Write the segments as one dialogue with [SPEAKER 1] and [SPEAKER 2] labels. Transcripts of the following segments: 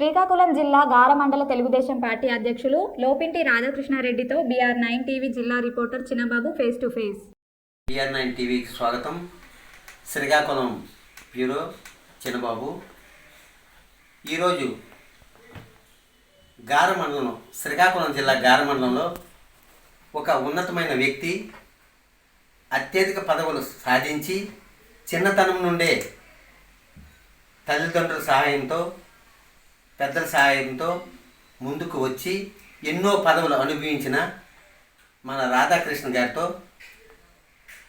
[SPEAKER 1] శ్రీకాకుళం జిల్లా గారమండల తెలుగుదేశం పార్టీ అధ్యక్షులు లోపింటి రాధాకృష్ణారెడ్డితో బీఆర్ నైన్ టీవీ జిల్లా reporter Chinnababu face to face.
[SPEAKER 2] BR nine టీవీకి స్వాగతం. శ్రీకాకుళం బ్యూరో చిన్నబాబు. ఈరోజు గారమండలం శ్రీకాకుళం జిల్లా గారమండలంలో ఒక ఉన్నతమైన వ్యక్తి అత్యధిక పదవులు సాధించి చిన్నతనం నుండే తల్లిదండ్రుల సహాయంతో పెద్దల సహాయంతో ముందుకు వచ్చి ఎన్నో పదవులు అనుభవించిన మన రాధాకృష్ణ గారితో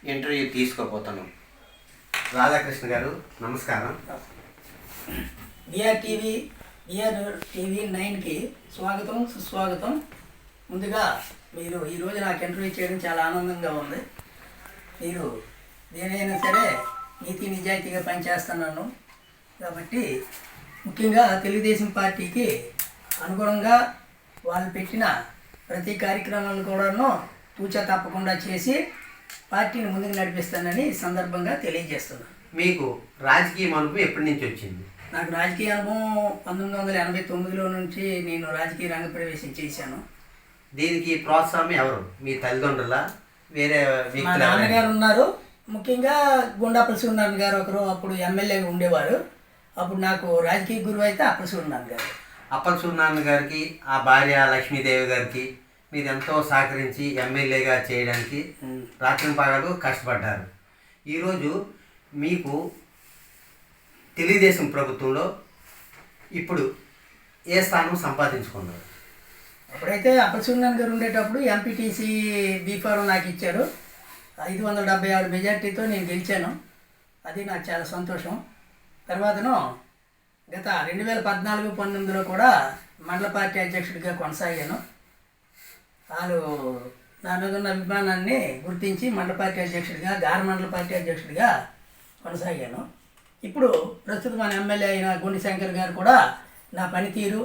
[SPEAKER 2] ఇంటర్వ్యూ తీసుకోపోతాను రాధాకృష్ణ గారు నమస్కారం.
[SPEAKER 3] బిఆర్ టీవీ బిఆర్ టీవీ నైన్కి స్వాగతం సుస్వాగతం. ముందుగా మీరు ఈరోజు నాకు ఇంటర్వ్యూ చేయడం చాలా ఆనందంగా ఉంది. మీరు దేనైనా సరే నీతి నిజాయితీగా పనిచేస్తున్నాను. కాబట్టి ముఖ్యంగా తెలుగుదేశం పార్టీకి అనుగుణంగా వాళ్ళు పెట్టిన ప్రతి కార్యక్రమాలు కూడాను తూచా తప్పకుండా చేసి పార్టీని ముందుకు నడిపిస్తానని సందర్భంగా తెలియజేస్తున్నాను.
[SPEAKER 2] మీకు రాజకీయ అనుభవం ఎప్పటి నుంచి వచ్చింది?
[SPEAKER 3] నాకు రాజకీయ అనుభవం పంతొమ్మిది వందల ఎనభై తొమ్మిదిలో నుంచి నేను రాజకీయ రంగ ప్రవేశం చేశాను.
[SPEAKER 2] దీనికి ప్రోత్సాహం ఎవరు? మీ తల్లిదండ్రుల? వేరే
[SPEAKER 3] మా నాన్నగారు ఉన్నారు. ముఖ్యంగా గుండా ప్రసూనారాయణ గారు ఒకరు అప్పుడు ఎమ్మెల్యేగా ఉండేవారు. అప్పుడు నాకు రాజకీయ గురువు అయితే అప్పల సూర్యనారాయణ గారు.
[SPEAKER 2] అప్పల సూర్యనారాయణ గారికి ఆ భార్య లక్ష్మీదేవి గారికి మీరు ఎంతో సహకరించి ఎమ్మెల్యేగా చేయడానికి రాత్రి పగలు కష్టపడ్డారు. ఈరోజు మీకు తెలుగుదేశం ప్రభుత్వంలో ఇప్పుడు ఏ స్థానం సంపాదించుకున్నారు?
[SPEAKER 3] అప్పుడైతే అప్పల సూర్యనారాయణ గారు ఉండేటప్పుడు ఎంపీటీసీ బీఫారం నాకు ఇచ్చారు. ఐదు వందల డెబ్బై ఆరు మెజార్టీతో నేను గెలిచాను. అది నాకు చాలా సంతోషం. తర్వాతను గత రెండు వేల పద్నాలుగు పంతొమ్మిదిలో కూడా మండల పార్టీ అధ్యక్షుడిగా కొనసాగాను. వాళ్ళు నా మీద ఉన్న అభిమానాన్ని గుర్తించి మండల పార్టీ అధ్యక్షుడిగా గార మండల పార్టీ అధ్యక్షుడిగా కొనసాగాను. ఇప్పుడు ప్రస్తుతం మన ఎమ్మెల్యే అయిన గుండి శంకర్ గారు కూడా నా పనితీరు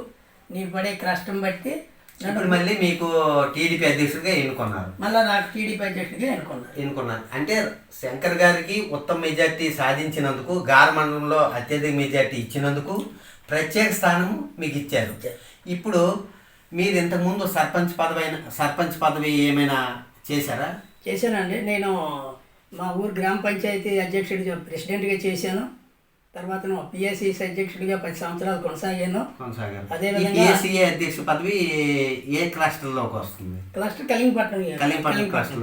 [SPEAKER 3] నీ పడే కష్టం బట్టి
[SPEAKER 2] ఇప్పుడు మళ్ళీ మీకు టీడీపీ అధ్యక్షుడిగా ఎన్నుకున్నారు.
[SPEAKER 3] మళ్ళీ నాకు టీడీపీ అధ్యక్షుడిగా ఎన్నుకున్నారు.
[SPEAKER 2] ఎన్నుకున్నారు. అంటే శంకర్ గారికి ఉత్తమ మెజార్టీ సాధించినందుకు గార మండలంలో అత్యధిక మెజార్టీ ఇచ్చినందుకు ప్రత్యేక స్థానం మీకు ఇచ్చారు. ఇప్పుడు మీరు ఇంతకుముందు సర్పంచ్ పదవి సర్పంచ్ పదవి ఏమైనా చేశారా?
[SPEAKER 3] చేశానండి. నేను మా ఊరు గ్రామ పంచాయతీ అధ్యక్షుడిగా ప్రెసిడెంట్గా చేశాను. తర్వాత పిఎస్సిసి అధ్యక్షుడిగా పది సంవత్సరాలు కొనసాగాను.
[SPEAKER 2] పిఎస్సీఏ అధ్యక్ష పదవి ఏ క్లస్టర్లోకి వస్తుంది?
[SPEAKER 3] Cluster Kalingapatnam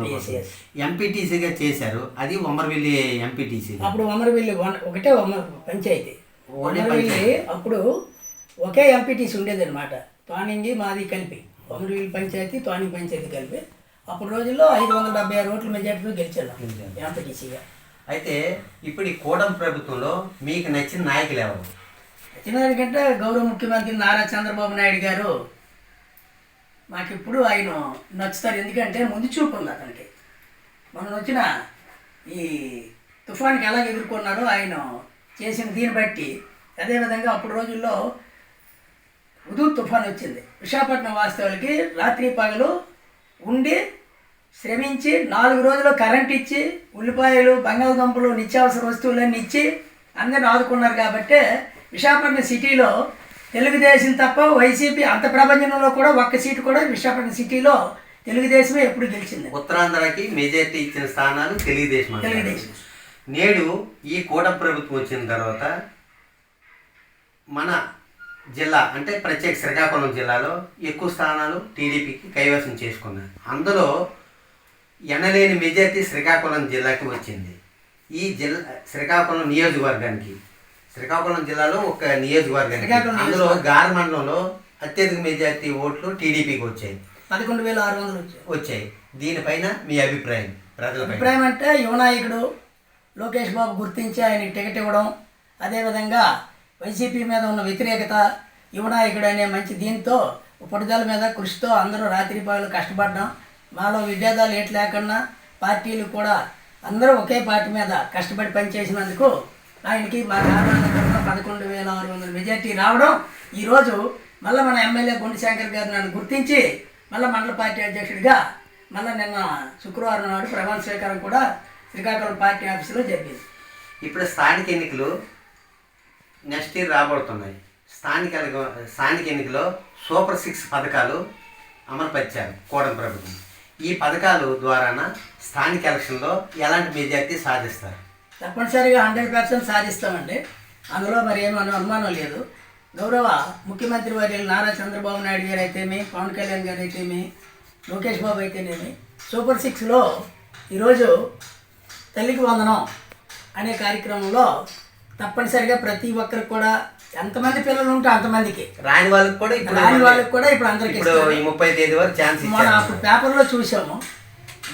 [SPEAKER 3] PSCS.
[SPEAKER 2] ఎంపీటీసీగా చేశారు. అది ఉమ్మరవెల్లి ఎంపీటీసీ
[SPEAKER 3] అప్పుడు ఒమరవెల్లి ఒకటే ఒమర పంచాయతీ. ఒమరవెల్లి అప్పుడు ఒకే ఎంపీటీసీ ఉండేది అనమాట తోనింగి మాది కలిపి. ఒమరవెల్లి పంచాయతీ తోనింగ్ పంచాయతీ కలిపి. అప్పుడు రోజుల్లో ఐదు వందల డెబ్బై ఆరు ఓట్ల మెజార్టీతో గెలిచాను ఎంపీటీసీగా
[SPEAKER 2] అయితే ఇప్పుడు ఈ కూడం ప్రభుత్వంలో మీకు నచ్చిన నాయకులు ఎవరు?
[SPEAKER 3] ఎందుకంటే గౌరవ ముఖ్యమంత్రి నారా చంద్రబాబు నాయుడు గారు మాకు ఇప్పుడు ఆయన నచ్చుతారు. ఎందుకంటే ముందు చూపు ఉంది అతనికి. మనం వచ్చిన ఈ తుఫాన్కి ఎలా ఎదుర్కొన్నారో ఆయన చేసిన దీన్ని బట్టి అదేవిధంగా అప్పుడు రోజుల్లో ఉదూ తుఫాన్ వచ్చింది. విశాఖపట్నం వాస్తవాలకి రాత్రి పగలు ఉండి శ్రమించి నాలుగు రోజులు కరెంట్ ఇచ్చి ఉల్లిపాయలు బంగాళదుంపలు నిత్యావసర వస్తువులన్నీ ఇచ్చి అందరిని ఆదుకున్నారు కాబట్టి విశాఖపట్నం సిటీలో తెలుగుదేశం తప్ప వైసీపీ అంత ప్రపంచంలో కూడా ఒక్క సీటు కూడా విశాఖపట్నం సిటీలో తెలుగుదేశమే ఎప్పుడు గెలిచింది
[SPEAKER 2] ఉత్తరాంధ్రకి మెజార్టీ ఇచ్చిన స్థానాలు తెలుగుదేశం.
[SPEAKER 3] తెలుగుదేశం.
[SPEAKER 2] నేడు ఈ కూడ ప్రభుత్వం వచ్చిన తర్వాత మన జిల్లా అంటే ప్రత్యేక శ్రీకాకుళం జిల్లాలో ఎక్కువ స్థానాలు టీడీపీకి కైవసం చేసుకున్నారు అందులో ఎనలేని మెజార్టీ శ్రీకాకుళం జిల్లాకి వచ్చింది. ఈ జిల్లా శ్రీకాకుళం నియోజకవర్గానికి. శ్రీకాకుళం జిల్లాలో ఒక నియోజకవర్గానికి.
[SPEAKER 3] శ్రీకాకుళం
[SPEAKER 2] అందులో గార మండలంలో అత్యధిక మెజార్టీ ఓట్లు టీడీపీకి వచ్చాయి.
[SPEAKER 3] పదకొండు వేల ఆరు వందలు వచ్చాయి.
[SPEAKER 2] వచ్చాయి. దీనిపైన మీ అభిప్రాయం ప్రజలపై
[SPEAKER 3] అభిప్రాయం అంటే యువనాయకుడు లోకేష్ బాబు గుర్తించి ఆయనకి టికెట్ ఇవ్వడం అదేవిధంగా వైసీపీ మీద ఉన్న వ్యతిరేకత యువనాయకుడు అనే మంచి దీంతో పట్టుదల మీద కృషితో అందరూ రాత్రి పగలు కష్టపడ్డాం మాలో విభేదాలు ఏటి లేకుండా పార్టీలు కూడా అందరూ ఒకే పార్టీ మీద కష్టపడి పనిచేసినందుకు ఆయనకి మా గ్రామాల్లో పదకొండు వేల ఆరు వందల మెజార్టీ రావడం ఈరోజు మళ్ళీ మన ఎమ్మెల్యే గుండశంకర్ గారు నన్ను గుర్తించి మళ్ళీ మండల పార్టీ అధ్యక్షుడిగా మళ్ళీ నిన్న శుక్రవారం నాడు ప్రమాణ స్వీకారం కూడా శ్రీకాకుళం పార్టీ ఆఫీసులో జరిగింది.
[SPEAKER 2] ఇప్పుడు స్థానిక ఎన్నికలు నెక్స్ట్ ఇయర్ రాబడుతున్నాయి స్థానిక స్థానిక ఎన్నికలో సూపర్ సిక్స్ పథకాలు అమలుపరిచారు కూటమి ప్రభుత్వం. ఈ పథకాలు ద్వారాన స్థానిక ఎలక్షన్లో ఎలాంటి మెజార్టీ సాధిస్తారు?
[SPEAKER 3] తప్పనిసరిగా హండ్రెడ్ పర్సెంట్ సాధిస్తామండి. అందులో మరి ఏమీ అనుమానం లేదు. గౌరవ ముఖ్యమంత్రి వర్యులు నారా చంద్రబాబు నాయుడు గారు అయితేమి పవన్ కళ్యాణ్ గారు అయితేమి లోకేష్ బాబు అయితేనేమి సూపర్ సిక్స్లో ఈరోజు తల్లికి వందనం అనే కార్యక్రమంలో తప్పనిసరిగా ప్రతి ఒక్కరికి కూడా ఎంతమంది పిల్లలు ఉంటే అంతమందికి.
[SPEAKER 2] రాని వాళ్ళకి కూడా ఇప్పుడు
[SPEAKER 3] రాని వాళ్ళకి కూడా ఇప్పుడు అందరికి
[SPEAKER 2] ఇప్పుడు ఈ ముప్పై తేదీ వరకు ఛాన్స్
[SPEAKER 3] మన అప్పుడు పేపర్లో చూసాము.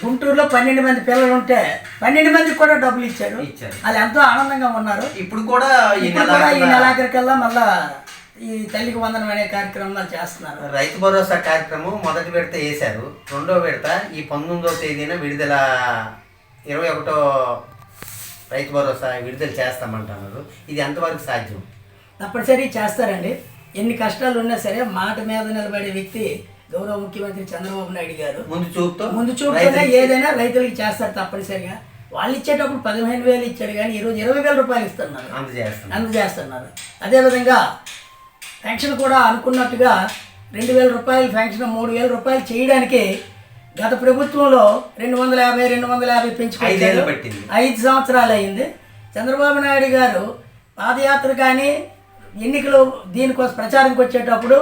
[SPEAKER 3] గుంటూరులో పన్నెండు మంది పిల్లలు ఉంటే పన్నెండు మందికి కూడా డబ్బులు ఇచ్చారు.
[SPEAKER 2] ఇచ్చారు.
[SPEAKER 3] వాళ్ళు ఎంతో ఆనందంగా ఉన్నారు.
[SPEAKER 2] ఇప్పుడు కూడా ఈ
[SPEAKER 3] నెలాఖరికల్లా మళ్ళా ఈ తల్లికి వందనం అనే కార్యక్రమాలు చేస్తున్నారు.
[SPEAKER 2] రైతు భరోసా కార్యక్రమం మొదటి విడత వేశారు. రెండో విడత ఈ పంతొమ్మిదవ తేదీన విడుదల ఇరవై ఒకటో రైతు భరోసా విడుదల చేస్తామంటున్నారు. ఇది ఎంతవరకు సాధ్యం?
[SPEAKER 3] తప్పనిసరి చేస్తారండి. ఎన్ని కష్టాలు ఉన్నా సరే మాట మీద నిలబడే వ్యక్తి గౌరవ ముఖ్యమంత్రి చంద్రబాబు నాయుడు గారు.
[SPEAKER 2] ముందు చూపుతో
[SPEAKER 3] ముందు చూపుతోనే ఏదైనా రైతులకి చేస్తారు తప్పనిసరిగా. వాళ్ళు ఇచ్చేటప్పుడు పదిహేను వేలు ఇచ్చారు కానీ ఈరోజు ఇరవై వేల రూపాయలు ఇస్తున్నారు.
[SPEAKER 2] అందజేస్తున్నారు
[SPEAKER 3] అదేవిధంగా పెన్షన్ కూడా అనుకున్నట్టుగా రెండు వేల రూపాయలు పెన్షన్ మూడు వేల రూపాయలు చేయడానికి గత ప్రభుత్వంలో రెండు వందల యాభై రెండు వందల యాభై
[SPEAKER 2] పట్టింది.
[SPEAKER 3] ఐదు సంవత్సరాలు అయింది. చంద్రబాబు నాయుడు గారు పాదయాత్ర కానీ ఎన్నికలు దీనికోసం ప్రచారంకి వచ్చేటప్పుడు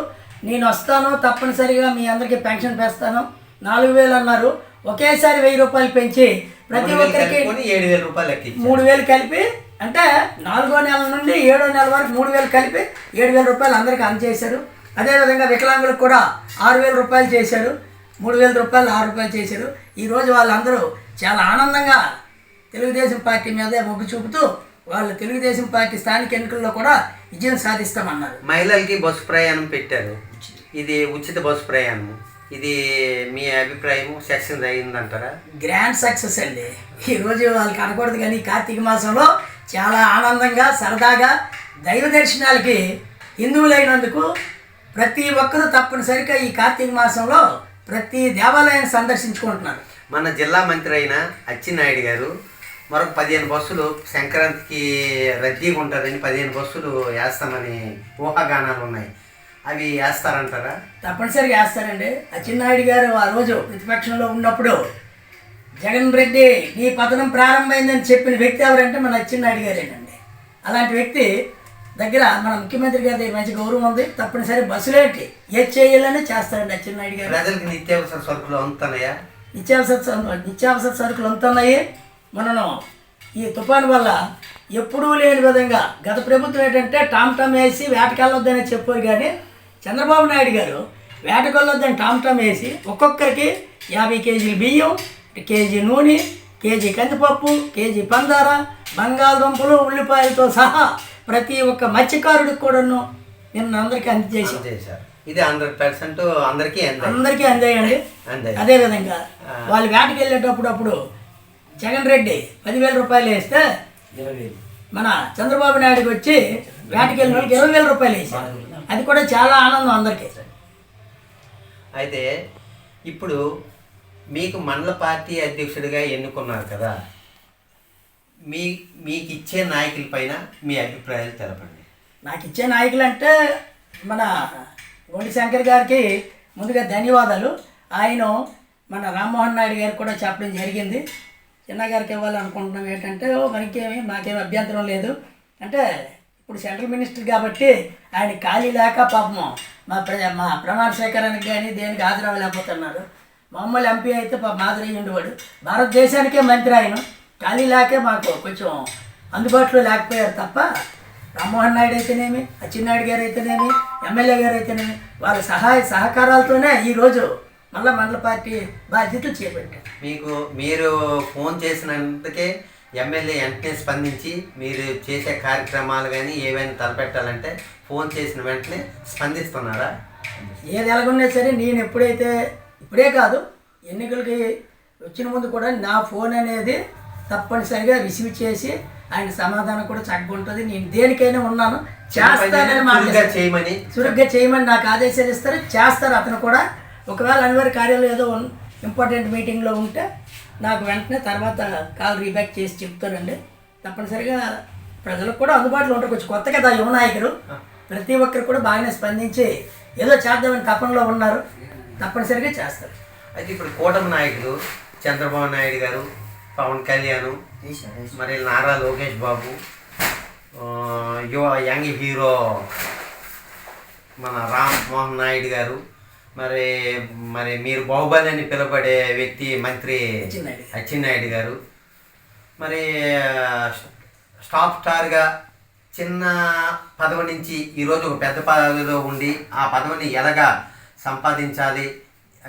[SPEAKER 3] నేను వస్తాను తప్పనిసరిగా మీ అందరికీ పెన్షన్ వేస్తాను. నాలుగు వేలు అన్నారు. ఒకేసారి వెయ్యి రూపాయలు పెంచి ప్రతి ఒక్కరికి
[SPEAKER 2] ఏడు వేల రూపాయలు లెక్క ఇచ్చారు.
[SPEAKER 3] మూడు వేలు కలిపి అంటే నాలుగో నెల నుండి ఏడో నెల వరకు మూడు వేలు కలిపి ఏడు వేల రూపాయలు అందరికీ అందజేశారు. అదేవిధంగా వికలాంగులకు కూడా ఆరు వేల రూపాయలు చేశారు. మూడు వేల రూపాయలు ఆరు రూపాయలు చేశారు. ఈరోజు వాళ్ళందరూ చాలా ఆనందంగా తెలుగుదేశం పార్టీ మీద మొగ్గు చూపుతూ వాళ్ళు తెలుగుదేశం పార్టీ స్థానిక ఎన్నికల్లో కూడా విజయం సాధిస్తామన్నారు.
[SPEAKER 2] మహిళలకి బస్సు ప్రయాణం పెట్టారు. ఇది ఉచిత బస్సు ప్రయాణం. ఇది మీ అభిప్రాయం సెక్షన్ అయిందంటారా?
[SPEAKER 3] గ్రాండ్ సక్సెస్ అండి. ఈరోజు వాళ్ళకి అనకూడదు కానీ కార్తీక మాసంలో చాలా ఆనందంగా సరదాగా దైవ దర్శనాలకి హిందువులైనందుకు ప్రతి ఒక్కరూ తప్పనిసరిగా ఈ కార్తీక మాసంలో ప్రతి దేవాలయాన్ని సందర్శించుకుంటున్నారు.
[SPEAKER 2] మన జిల్లా మంత్రి అయిన అచ్చెన్నాయుడు గారు మరొక పదిహేను బస్సులు సంక్రాంతికి రద్దీగా ఉంటుందని పదిహేను బస్సులు వేస్తామని ఊహాగానాలు ఉన్నాయి. అవి వేస్తారంటారా?
[SPEAKER 3] తప్పనిసరిగా వేస్తారండి. అచ్చెన్నాయుడు గారు ఆ రోజు ప్రతిపక్షంలో ఉన్నప్పుడు జగన్ రెడ్డి నీ పతనం ప్రారంభమైందని చెప్పిన వ్యక్తి ఎవరంటే మన అచ్చెన్నాయుడు గారేనండి. అలాంటి వ్యక్తి దగ్గర మన ముఖ్యమంత్రి గారి మంచి గౌరవం ఉంది. తప్పనిసరి బస్సులేంటి ఏది చేయాలని చేస్తారండి అచ్చెన్నాయుడు గారు.
[SPEAKER 2] ప్రజలకు నిత్యావసర సరుకులు అందుతున్నాయా?
[SPEAKER 3] నిత్యావసర సరు- నిత్యావసర సరుకులు అంతున్నాయి మనను ఈ తుఫాను వల్ల ఎప్పుడూ లేని విధంగా గత ప్రభుత్వం ఏంటంటే టామ్ టామ్ వేసి వేటకెళ్ళొద్దని చెప్పారు కానీ చంద్రబాబు నాయుడు గారు వేటకెళ్ళొద్దని టామ్ టామ్ వేసి ఒక్కొక్కరికి యాభై కేజీలు బియ్యం కేజీ నూనె కేజీ కందిపప్పు కేజీ పందార బంగాళదుంపలు ఉల్లిపాయలతో సహా ప్రతి ఒక్క మత్స్యకారుడికి కూడాను నిన్న అందరికీ అందజేసి
[SPEAKER 2] ఇది హండ్రెడ్ పర్సెంట్ అందరికీ
[SPEAKER 3] అందరికీ అందేయండి.
[SPEAKER 2] అందాయి.
[SPEAKER 3] అదేవిధంగా వాళ్ళు వేటకి వెళ్ళేటప్పుడు అప్పుడు జగన్ రెడ్డి పదివేల రూపాయలు వేస్తే మన చంద్రబాబు నాయుడుకి వచ్చి వేటకి వెళ్ళిన వాళ్ళకి ఇరవై వేల రూపాయలు వేసారు అది కూడా చాలా ఆనందం అందరికీ.
[SPEAKER 2] అయితే ఇప్పుడు మీకు మండల పార్టీ అధ్యక్షుడిగా ఎన్నుకున్నారు కదా మీ మీకు ఇచ్చే నాయకుల పైన మీ అభిప్రాయాలు తెలపండి.
[SPEAKER 3] నాకు ఇచ్చే నాయకులు అంటే మన గోండి శంకర్ గారికి ముందుగా ధన్యవాదాలు. ఆయన మన రామ్మోహన్ నాయుడు గారికి కూడా చెప్పడం జరిగింది. చిన్నగారికి ఇవ్వాలనుకుంటున్నాం ఏంటంటే "ఓ, మనకేమి మాకేమి అభ్యంతరం లేదు. అంటే ఇప్పుడు సెంట్రల్ మినిస్టర్ కాబట్టి ఆయన ఖాళీ లేక పాపం మా ప్ర మా ప్రమాణశేఖరానికి కానీ దేనికి హాజరవ్వలేకపోతున్నారు మమ్మల్ని ఎంపీ అయితే పాప ఉండేవాడు. భారతదేశానికే మంత్రి ఆయన. ఖాళీ లేకే మాకు కొంచెం అందుబాటులో లేకపోయారు తప్ప రామ్మోహన్ నాయుడు అయితేనేమి అచ్చెన్నాయుడు గారు అయితేనేమి ఎమ్మెల్యే గారు అయితేనేమి వాళ్ళ సహాయ సహకారాలతోనే ఈరోజు మళ్ళా మండల పార్టీ బాధ్యతలు చేపట్టారు.
[SPEAKER 2] మీకు మీరు ఫోన్ చేసినందుకే ఎమ్మెల్యే వెంటనే స్పందించి మీరు చేసే కార్యక్రమాలు కానీ ఏవైనా తలపెట్టాలంటే ఫోన్ చేసిన వెంటనే స్పందిస్తున్నారా?
[SPEAKER 3] ఏది ఎలాగున్నా సరే నేను ఎప్పుడైతే ఇప్పుడే కాదు ఎన్నికలకి వచ్చిన ముందు కూడా నా ఫోన్ అనేది తప్పనిసరిగా రిసీవ్ చేసి ఆయన సమాధానం కూడా చక్కగా ఉంటుంది. నేను దేనికైనా ఉన్నాను చేస్తానని
[SPEAKER 2] చేయమని
[SPEAKER 3] చురుగ్గా చేయమని నాకు ఆదేశాలు ఇస్తారు చేస్తారు అతను కూడా. ఒకవేళ అనివార్య కార్యాలయం ఏదో ఇంపార్టెంట్ మీటింగ్లో ఉంటే నాకు వెంటనే తర్వాత కాల్ రీబ్యాక్ చేసి చెప్తారండి తప్పనిసరిగా ప్రజలకు కూడా అందుబాటులో ఉంటారు కొంచెం కొత్త కదా యువ నాయకుడు ప్రతి ఒక్కరు కూడా బాగానే స్పందించి ఏదో చేద్దామని తపనలో ఉన్నారు. తప్పనిసరిగా చేస్తారు.
[SPEAKER 2] అయితే ఇప్పుడు కూటమి నాయకులు చంద్రబాబు నాయుడు గారు పవన్ కళ్యాణ్ మరి నారా లోకేష్ బాబు యువ యంగ్ హీరో మన రామ్ మోహన్ నాయుడు గారు మరి మరి మీరు బాహుబలి అని పిలువబడే వ్యక్తి మంత్రి
[SPEAKER 3] అచ్చెన్నాయుడు.
[SPEAKER 2] గారు. మరి స్టాప్ స్టార్గా చిన్న పదవి నుంచి ఈరోజు ఒక పెద్ద పదవిలో ఉండి ఆ పదవిని ఎలాగా సంపాదించాలి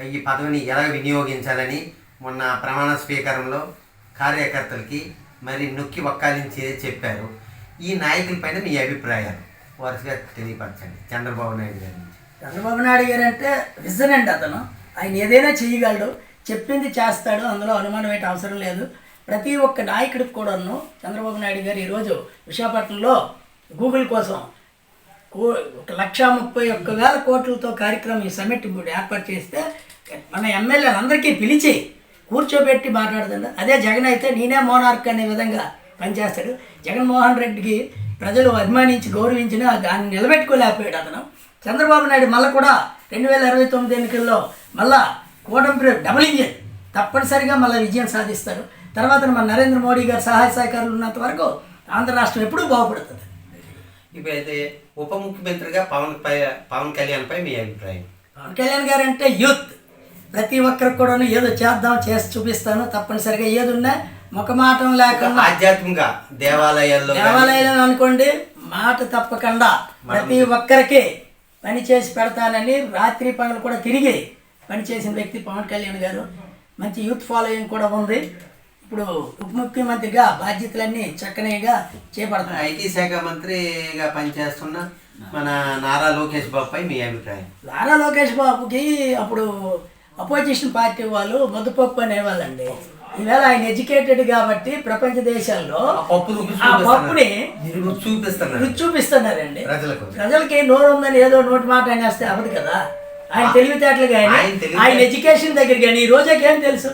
[SPEAKER 2] ఈ పదవిని ఎలా వినియోగించాలని మొన్న ప్రమాణ స్వీకారంలో కార్యకర్తలకి మరి నొక్కి వక్కాలించి చెప్పారు. ఈ నాయకులపైన మీ అభిప్రాయాలు వరుసగా తెలియపరచండి. చంద్రబాబు నాయుడు గారి నుంచి
[SPEAKER 3] చంద్రబాబు నాయుడు గారు అంటే విజన్ అండి అతను. ఆయన ఏదైనా చేయగలడు. చెప్పింది చేస్తాడు. అందులో అనుమానం ఏంటి అవసరం లేదు. ప్రతి ఒక్క నాయకుడికి కూడాను చంద్రబాబు నాయుడు గారు ఈరోజు విశాఖపట్నంలో గూగుల్ కోసం ఒక లక్ష ముప్పై ఒక్క వేల కోట్లతో కార్యక్రమం ఈ సమిట్ ఇప్పుడు ఏర్పాటు చేస్తే మన ఎమ్మెల్యేలందరికీ పిలిచి కూర్చోబెట్టి మాట్లాడుతుంది అదే జగన్ అయితే నేనే మోనార్క్ అనే విధంగా పనిచేస్తాడు. జగన్మోహన్ రెడ్డికి ప్రజలు అభిమానించి గౌరవించిన దాన్ని నిలబెట్టుకోలేకపోయాడు అతను. చంద్రబాబు నాయుడు మళ్ళీ కూడా రెండు వేల ఇరవై తొమ్మిది ఎన్నికల్లో మళ్ళా కూటమి డబుల్ ఇంజిన్. తప్పనిసరిగా మళ్ళీ విజయం సాధిస్తారు. తర్వాత మన నరేంద్ర మోడీ గారి సహాయ సహకారాలు ఉన్నంత వరకు ఆంధ్ర రాష్ట్రం ఎప్పుడూ బాగుపడుతుంది.
[SPEAKER 2] ఇప్పుడైతే ఉప ముఖ్యమంత్రిగా పవన్ పై పవన్ కళ్యాణ్పై మీ అభిప్రాయం?
[SPEAKER 3] పవన్ కళ్యాణ్ గారు అంటే యూత్. ప్రతి ఒక్కరికి కూడా ఏదో చేద్దాం చేసి చూపిస్తాను. తప్పనిసరిగా ఏది ఉన్నా ముఖమాటం లేకుండా
[SPEAKER 2] ఆధ్యాత్మిక దేవాలయాల్లో కానీ
[SPEAKER 3] దేవాలయాలను అనుకోండి మాట తప్పకుండా ప్రతి ఒక్కరికి పని చేసి పెడతానని రాత్రి పగలు కూడా తిరిగి పనిచేసిన వ్యక్తి పవన్ కళ్యాణ్ గారు. మంచి యూత్ ఫాలోయింగ్ కూడా ఉంది. ఇప్పుడు ఉప ముఖ్యమంత్రిగా బాధ్యతలన్నీ చక్కనిగా చేపడుతున్నాయి
[SPEAKER 2] ఐటీ శాఖ మంత్రిగా పనిచేస్తున్న మన నారా లోకేష్ బాబుపై మీ అభిప్రాయం?
[SPEAKER 3] నారా లోకేష్ బాబుకి అప్పుడు అపోజిషన్ పార్టీ వాళ్ళు ముద్దపప్పు అనేవాళ్ళండి. ఈవేళ ఆయన ఎడ్యుకేటెడ్ కాబట్టి ప్రపంచ దేశాల్లో పప్పుని.
[SPEAKER 2] రుచి
[SPEAKER 3] చూపిస్తున్నారండి.
[SPEAKER 2] ప్రజలకు.
[SPEAKER 3] నోరు ఉందని ఏదో నోటి మాట అనేస్తే అవ్వదు కదా. ఆయన తెలివితేటలు కానీ
[SPEAKER 2] ఆయన
[SPEAKER 3] ఆయన ఎడ్యుకేషన్ దగ్గర కానీ ఈ రోజాకి తెలుసు?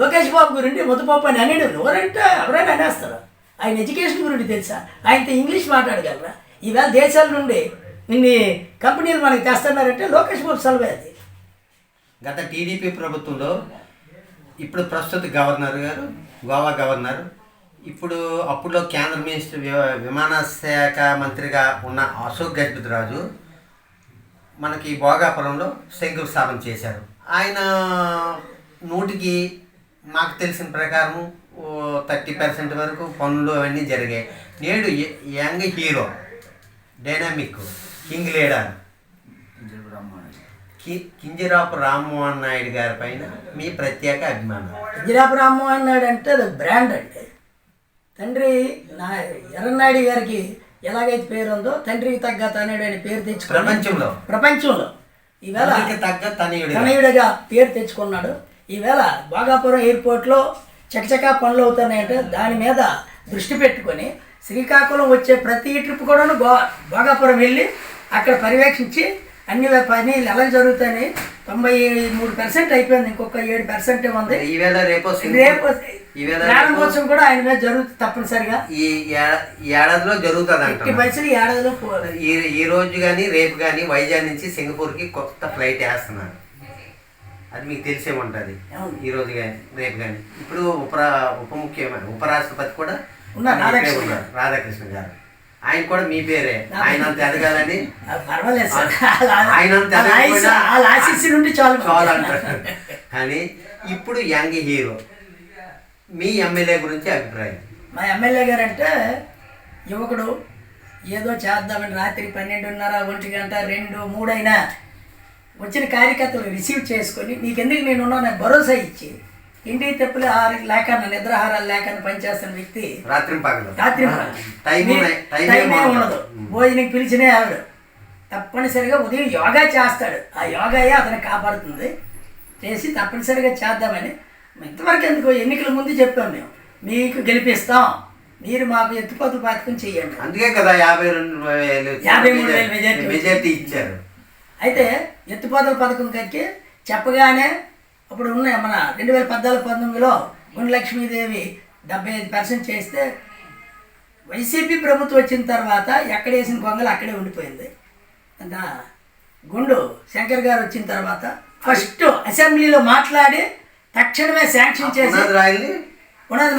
[SPEAKER 3] లోకేష్ బాబు గురించి ముద్దపప్పు అని అనేడు నోరంటే ఎవరైనా అనేస్తారు? ఆయన ఎడ్యుకేషన్ గురించి తెలుసా? ఆయనతో ఇంగ్లీష్ మాట్లాడగలరా? ఈవేళ దేశాల నుండి ఇన్ని కంపెనీలు మనకి తెస్తున్నారంటే లోకేష్ బాబు సలవే అది.
[SPEAKER 2] గత టీడీపీ ప్రభుత్వంలో ఇప్పుడు ప్రస్తుత గవర్నర్ గారు గోవా గవర్నర్ ఇప్పుడు అప్పుడులో కేంద్ర మినిస్టర్ విమానశాఖ మంత్రిగా ఉన్న అశోక్ గజపతిరాజు మనకి భోగాపురంలో శంకుస్థాపన చేశారు. ఆయన నూటికి మాకు తెలిసిన ప్రకారం థర్టీ పర్సెంట్ వరకు పనులు అవన్నీ జరిగాయి. నేడు young hero dynamic king leader కి- కింజరాపు రామ్మోహన్ నాయుడు గారి పైన మీ ప్రత్యేక అభిమానం.
[SPEAKER 3] జిరాపు రామ్మోహన్ నాయుడు అంటే అది బ్రాండ్ అండి. తండ్రి నా ఎర్రనాయుడు గారికి ఎలాగైతే పేరు ఉందో తండ్రికి తగ్గ తనయుడు అని పేరు తెచ్చుకుని
[SPEAKER 2] ప్రపంచంలో.
[SPEAKER 3] ప్రపంచంలో. ఈవేళ
[SPEAKER 2] తగ్గ తనయుడు
[SPEAKER 3] తనయుడిగా పేరు తెచ్చుకున్నాడు. ఈవేళ బాగాపురం ఎయిర్పోర్ట్లో చకచకా పనులు అవుతున్నాయంటే దాని మీద దృష్టి పెట్టుకొని శ్రీకాకుళం వచ్చే ప్రతి ట్రిప్ కూడాను గో భోగాపురం వెళ్ళి అక్కడ పర్యవేక్షించి అన్ని పని ఎలా జరుగుతాయని తొంభై మూడు పర్సెంట్ అయిపోయింది. ఇంకొక ఏడు పర్సెంట్ ఉంది
[SPEAKER 2] ఈవేళ రేపో
[SPEAKER 3] రేపు ప్రారంభోత్సవం కూడా ఆయన మీద జరుగుతుంది తప్పనిసరిగా.
[SPEAKER 2] ఈ ఏడాదిలో జరుగుతుంది అంటున్నారు
[SPEAKER 3] పైసలు ఏడాదిలో
[SPEAKER 2] ఈ ఈ రోజు కానీ రేపు కానీ వైజాగ్ నుంచి సింగపూర్కి కొత్త ఫ్లైట్ వేస్తున్నారు. అది మీకు తెలిసే ఉంటుంది. ఈ రోజు కానీ రేపు కానీ ఇప్పుడు ఉపరా ఉప ముఖ్యమైన ఉపరాష్ట్రపతి కూడా
[SPEAKER 3] ఉన్నారు,
[SPEAKER 2] ఇక్కడే
[SPEAKER 3] రాధాకృష్ణ.
[SPEAKER 2] ఉన్నారు. రాధాకృష్ణ గారు. ఆయన కూడా మీ పేరే. ఆయన అంత ఎదగాలని
[SPEAKER 3] పర్వాలేదు
[SPEAKER 2] ఆయన అంత
[SPEAKER 3] ఆశీస్సు- నుండి చాలు.
[SPEAKER 2] చాలా అంటారు కానీ ఇప్పుడు యంగ్ హీరో. మీ ఎమ్మెల్యే గురించి అభిప్రాయం.
[SPEAKER 3] మా ఎమ్మెల్యే గారు అంటే యువకుడు ఏదో చేద్దామని రాత్రి పన్నెండున్నర ఒంటి గంట రెండు మూడైనా వచ్చిన కార్యకర్తలు రిసీవ్ చేసుకొని నీకెందుకు నేను ఉన్నాను భరోసా ఇచ్చి ఇంటికి తెప్పులు లేకన్నా నిద్రాహారాలు లేకన్నా పనిచేస్తున్న వ్యక్తి
[SPEAKER 2] రాత్రి
[SPEAKER 3] రాత్రి ఉండదు. భోజనం పిలిచినే ఆవిడ తప్పనిసరిగా ఉదయం యోగా చేస్తాడు. ఆ యోగాయే అతను కాపాడుతుంది. చేసి తప్పనిసరిగా చేద్దామని. ఇంతవరకు ఎందుకు ఎన్నికల ముందు చెప్పాం మేము. మీకు గెలిపిస్తాం. మీరు మాకు ఎత్తుపోతు పథకం చేయండి.
[SPEAKER 2] అందుకే కదా యాభై రెండు వేలు
[SPEAKER 3] యాభై మూడు వేలు మెజారిటీ
[SPEAKER 2] మెజార్టీ ఇచ్చారు.
[SPEAKER 3] అయితే ఎత్తుపోతల పథకం కక్కి చెప్పగానే అప్పుడు ఉన్న మన రెండు వేల పద్నాలుగు పంతొమ్మిదిలో గుండు లక్ష్మీదేవి డెబ్బై ఐదు పర్సెంట్ చేస్తే వైసీపీ ప్రభుత్వం వచ్చిన తర్వాత ఎక్కడ వేసిన గొంగలు అక్కడే ఉండిపోయింది. అంత గుండు శంకర్ గారు వచ్చిన తర్వాత ఫస్ట్ అసెంబ్లీలో మాట్లాడి తక్షణమే శాంక్షన్ చేసి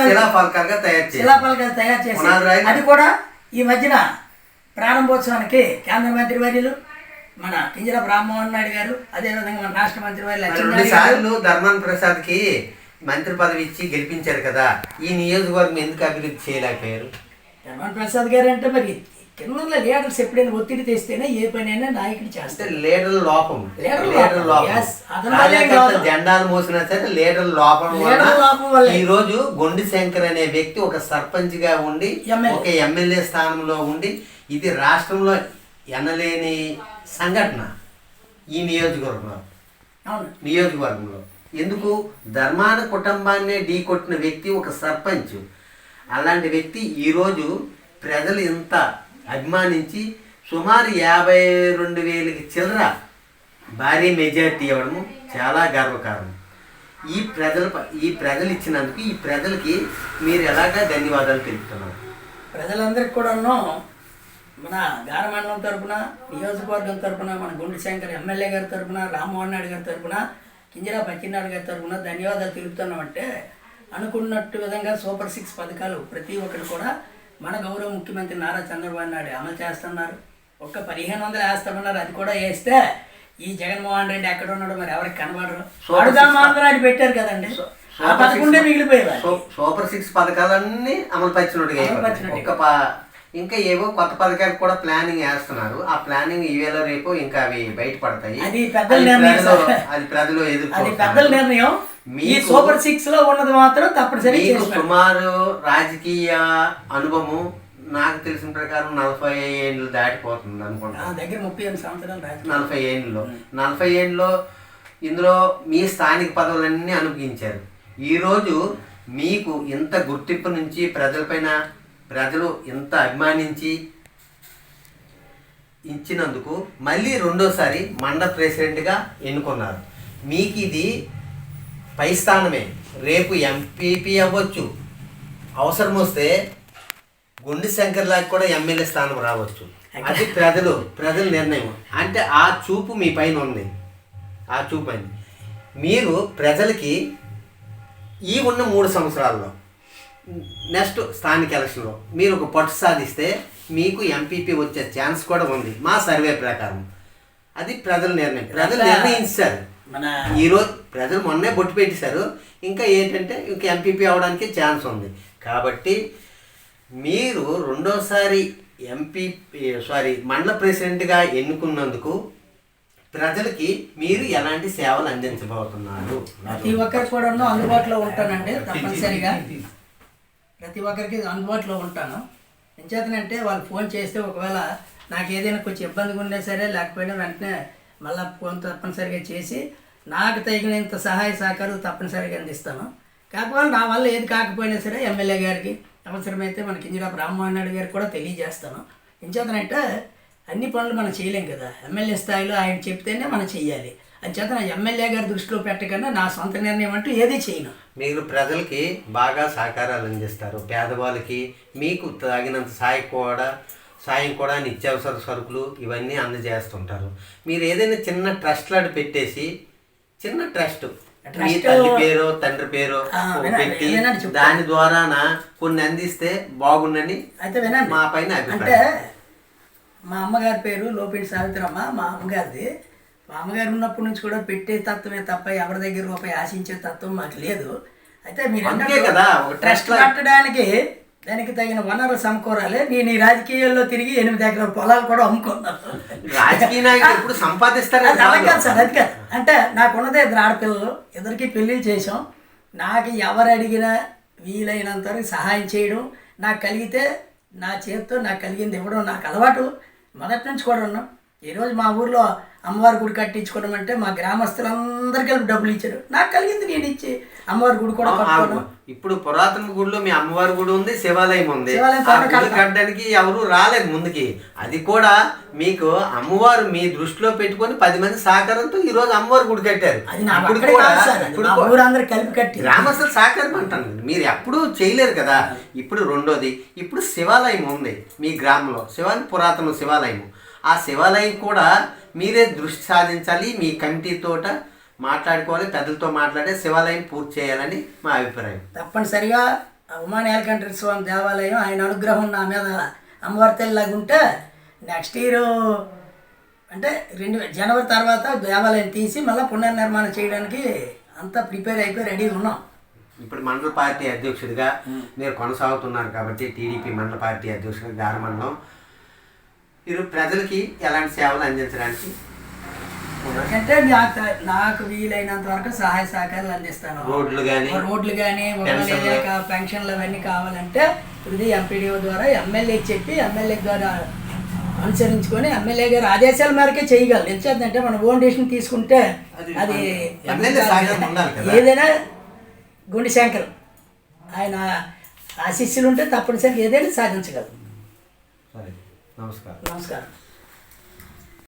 [SPEAKER 2] శిలాఫలకాలుగా తయారు చేసి
[SPEAKER 3] శిలాఫలకాలు తయారు చేసి
[SPEAKER 2] పునాది రాయిలు-
[SPEAKER 3] అది కూడా ఈ మధ్యన ప్రారంభోత్సవానికి కేంద్ర మంత్రి వర్యులు మన కింజరాపు రామ్మోహన్ నాయుడు గారు అదేవిధంగా మన రాష్ట్ర మంత్రి అచ్చెన్నాయుడు గారు
[SPEAKER 2] సార్లు ధర్మాన ప్రసాద్కి మంత్రి పదవి ఇచ్చి గెలిపించారు కదా ఈ నియోజకవర్గం ఎందుకు అభివృద్ధి చేయలేకపోయారు
[SPEAKER 3] ధర్మాన ప్రసాద్ గారు అంటే మరి కింద లీడర్స్ ఎప్పుడైనా ఒత్తిడి తెస్తేనే ఏ పనైనా నాయకుడు
[SPEAKER 2] అంటే
[SPEAKER 3] చేస్తారు
[SPEAKER 2] లీడర్ లోపం
[SPEAKER 3] లీడర్ లోపం.
[SPEAKER 2] జెండాలు మోసినా సరే లీడర్ లోపం. ఈ రోజు గొండి శంకర్ అనే వ్యక్తి ఒక సర్పంచ్గా ఉండి. ఒక ఎమ్మెల్యే స్థానంలో ఉండి ఇది రాష్ట్రంలో ఎనలేని సంఘటన ఈ నియోజకవర్గంలో. నియోజకవర్గంలో. ఎందుకు? ధర్మాన కుటుంబాన్నే ఢీ కొట్టిన వ్యక్తి ఒక సర్పంచ్. అలాంటి వ్యక్తి ఈరోజు ప్రజలు ఇంత అభిమానించి సుమారు యాభై రెండు వేలకి చిల్లర భారీ మెజార్టీ ఇవ్వడము చాలా గర్వకారణం. ఈ ప్రజల ఈ ప్రజలు ఇచ్చినందుకు ఈ ప్రజలకి మీరు ఎలాగా ధన్యవాదాలు తెలుపుతున్నారు?
[SPEAKER 3] ప్రజలందరికీ కూడాను మన గారమండలం తరపున నియోజకవర్గం తరపున మన గుండు శంకర్ ఎమ్మెల్యే గారి తరపున రామ్మోహన్ నాయుడు గారి తరపున కింజరా పచ్చినాయుడు గారి తరపున ధన్యవాదాలు తెలుపుతున్నామంటే అనుకున్నట్టు విధంగా సూపర్ సిక్స్ పథకాలు ప్రతి ఒక్కరు కూడా మన గౌరవ ముఖ్యమంత్రి నారా చంద్రబాబు నాయుడు అమలు చేస్తున్నారు. ఒక్క పదిహేను వందలు వేస్తామన్నారు. అది కూడా వేస్తే ఈ జగన్మోహన్ రెడ్డి ఎక్కడ ఉన్నాడో మరి ఎవరికి కనబడరు. అని పెట్టారు కదండి. ఆ మిగిలిపోయేవారు.
[SPEAKER 2] సూపర్ సిక్స్ పథకాలన్నీ అమలు పరిచినట్టుగా. ఒక్క ఇంకా ఏవో కొత్త పథకాలు కూడా ప్లానింగ్ వేస్తున్నారు. ఆ ప్లానింగ్ ఈవేళ రేపు ఇంకా అవి బయటపడతాయి.
[SPEAKER 3] అది పెద్దల నిర్ణయం.
[SPEAKER 2] అది ప్రజలు
[SPEAKER 3] అది. పెద్దల నిర్ణయం.
[SPEAKER 2] మీకు-
[SPEAKER 3] సూపర్ సిక్స్లో ఉన్నది మాత్రం తప్పనిసరి.
[SPEAKER 2] సుమారు రాజకీయ అనుభవం నాకు తెలిసిన ప్రకారం నలభై ఏళ్ళు దాటిపోతుంది అనుకుంటా.
[SPEAKER 3] దగ్గర ముప్పై ఎనిమిది సంవత్సరాలు
[SPEAKER 2] నలభై ఏళ్ళలో నలభై ఏళ్ళలో ఇందులో మీ స్థానిక పదవులన్నీ అనుభవించారు. ఈరోజు మీకు ఇంత గుర్తింపు నుంచి ప్రజలపైన ప్రజలు ఇంత అభిమానించి ఇచ్చినందుకు మళ్ళీ రెండోసారి మండల ప్రెసిడెంట్గా ఎన్నుకున్నారు. మీకు ఇది పై స్థానమే. రేపు ఎంపీపీ అవ్వచ్చు. అవసరం వస్తే గుండి శంకర్ లాగా కూడా ఎమ్మెల్యే స్థానం రావచ్చు. అది ప్రజలు ప్రజల నిర్ణయం. అంటే ఆ చూపు మీ పైన ఉంది. ఆ చూపు అని మీరు ప్రజలకి ఈ ఉన్న మూడు సంవత్సరాల్లో నెక్స్ట్ స్థానిక ఎలక్షన్లో మీరు ఒక పట్టు సాధిస్తే మీకు ఎంపీపీ వచ్చే ఛాన్స్ కూడా ఉంది. మా సర్వే ప్రకారం. అది ప్రజల నిర్ణయం. ప్రజలు నిర్ణయించారు.
[SPEAKER 3] మన
[SPEAKER 2] ఈరోజు ప్రజలు మొన్నే బొట్టు పెట్టేశారు. ఇంకా ఏంటంటే ఇంకా ఎంపీపీ అవడానికి ఛాన్స్ ఉంది. కాబట్టి మీరు రెండోసారి ఎంపీ సారీ మండల ప్రెసిడెంట్గా ఎన్నుకున్నందుకు ప్రజలకి మీరు ఎలాంటి సేవలు అందించబోతున్నారు?
[SPEAKER 3] ప్రతి ఒక్కరికి కూడా అందుబాటులో ఉంటానండి తప్పనిసరిగా. ప్రతి ఒక్కరికి అందుబాటులో ఉంటాను. ఎంచేతనంటే వాళ్ళు ఫోన్ చేస్తే ఒకవేళ నాకు ఏదైనా కొంచెం ఇబ్బందిగా ఉన్నా సరే లేకపోయినా వెంటనే మళ్ళీ ఫోన్ తప్పనిసరిగా చేసి నాకు తగినంత సహాయ సహకారాలు తప్పనిసరిగా అందిస్తాను. కాకపోతే నా వల్ల ఏది కాకపోయినా సరే ఎమ్మెల్యే గారికి అవసరమైతే మనకి కింజరాపు రామ్మోహన్ నాయుడు గారికి కూడా తెలియజేస్తాను. ఎంచేతనంటే అన్ని పనులు మనం చేయలేం కదా. ఎమ్మెల్యే స్థాయిలో ఆయన చెప్తేనే మనం చెయ్యాలి. అంచేత నా ఎమ్మెల్యే గారి దృష్టిలో పెట్టకన్నా నా సొంత నిర్ణయం అంటూ ఏది చేయను.
[SPEAKER 2] మీరు ప్రజలకి బాగా సహకారాలు అందిస్తారు. పేదవాళ్ళకి మీకు తగినంత సాయం కూడా సాయం కూడా నిత్యావసర సరుకులు ఇవన్నీ అందజేస్తుంటారు. మీరు ఏదైనా చిన్న ట్రస్ట్ లాంటి పెట్టేసి చిన్న ట్రస్ట్ మీ తల్లి పేరు తండ్రి పేరు పెట్టి. దాని ద్వారాన కొన్ని అందిస్తే బాగుండని
[SPEAKER 3] అయితే
[SPEAKER 2] మా పైన
[SPEAKER 3] అంటే మా అమ్మగారి పేరు లోపిడి సావిత్రమ్మ మా అమ్మగారిది. మా అమ్మగారు ఉన్నప్పటి నుంచి కూడా పెట్టే తత్వమే తప్ప ఎవరి దగ్గర రూపాయి ఆశించే తత్వం మాకు లేదు. అయితే మీరు
[SPEAKER 2] కదా
[SPEAKER 3] ట్రస్ట్ కట్టడానికి దానికి తగిన వనరులు సమకూరాలి. నేను ఈ రాజకీయాల్లో తిరిగి ఎనిమిది ఎకరాల పొలాలు కూడా అమ్ముకున్నాను
[SPEAKER 2] రాజకీయ నాయకులు ఎప్పుడు సంపాదిస్తారని
[SPEAKER 3] అది అలా.
[SPEAKER 2] కాదు
[SPEAKER 3] సార్ అది కాదు అంటే నాకున్నదే ఇద్దరు ఆడపిల్లలు ఇద్దరికి పెళ్ళిళ్ళు చేసాం నాకు ఎవరు అడిగినా వీలైనంత వరకు సహాయం చేయడం నాకు కలిగితే నా చేతితో నాకు కలిగింది ఇవ్వడం నాకు అలవాటు. మొదటి నుంచి కూడా ఉన్నాం ఈరోజు మా ఊర్లో అమ్మవారి గుడి కట్టించుకోవడం మా గ్రామస్తులందరూ కలిపి డబ్బులు ఇచ్చారు. నాకు కలిగింది నేను ఇచ్చి అమ్మవారి గుడి కూడా కట్టుకోను
[SPEAKER 2] ఇప్పుడు పురాతన గుడిలో మీ అమ్మవారి గుడి ఉంది శివాలయం ఉంది. కట్టడానికి ఎవరు రాలేదు ముందుకి. అది కూడా మీకు అమ్మవారు మీ దృష్టిలో పెట్టుకొని పది మంది సహకారంతో ఈ రోజు అమ్మవారి గుడి కట్టారు. గ్రామస్తుల సహకారం అంటాను. మీరు ఎప్పుడూ చేయలేరు కదా. ఇప్పుడు రెండోది ఇప్పుడు శివాలయం ఉంది మీ గ్రామంలో. శివాలయం పురాతన శివాలయం ఆ శివాలయం కూడా మీరే దృష్టి సాధించాలి మీ కమిటీతోట మాట్లాడుకోవాలి పెద్దలతో మాట్లాడే శివాలయం పూర్తి చేయాలని మా అభిప్రాయం.
[SPEAKER 3] తప్పనిసరిగా ఉమా నీలకంఠ స్వామి దేవాలయం ఆయన అనుగ్రహం నా మీద అమ్మవారి తల్లిలాగా ఉంటే నెక్స్ట్ ఇయర్ అంటే రెండు జనవరి తర్వాత దేవాలయం తీసి మళ్ళీ పునర్నిర్మాణం చేయడానికి అంతా ప్రిపేర్ అయిపోయి రెడీగా ఉన్నాం.
[SPEAKER 2] ఇప్పుడు మండల పార్టీ అధ్యక్షుడిగా మీరు కొనసాగుతున్నారు కాబట్టి టీడీపీ మండల పార్టీ అధ్యక్షుడిగా గారమండలం మీరు ప్రజలకి ఎలాంటి సేవలు అందించడానికి?
[SPEAKER 3] అంటే నాకు నాకు వీలైనంత వరకు సహాయ సహకారాలు అందిస్తాను
[SPEAKER 2] రోడ్లు కానీ
[SPEAKER 3] రోడ్లు కానీ
[SPEAKER 2] పెన్షన్లు.
[SPEAKER 3] పెన్షన్లు అవన్నీ కావాలంటే ఇది ఎంపీడీఓ ద్వారా ఎమ్మెల్యే చెప్పి ఎమ్మెల్యే ద్వారా అనుసరించుకొని ఎమ్మెల్యే గారి ఆదేశాల మేరకే చేయగలరు ఎందుకంటే మనం ఓన్ డెసిషన్ తీసుకుంటే
[SPEAKER 2] అది.
[SPEAKER 3] ఏదైనా గుండె శంకర్ ఆయన ఆశీస్సులు ఉంటే తప్పనిసరిగా ఏదైనా సాధించగలరు
[SPEAKER 2] సరే నమస్కారం
[SPEAKER 3] నమస్కారం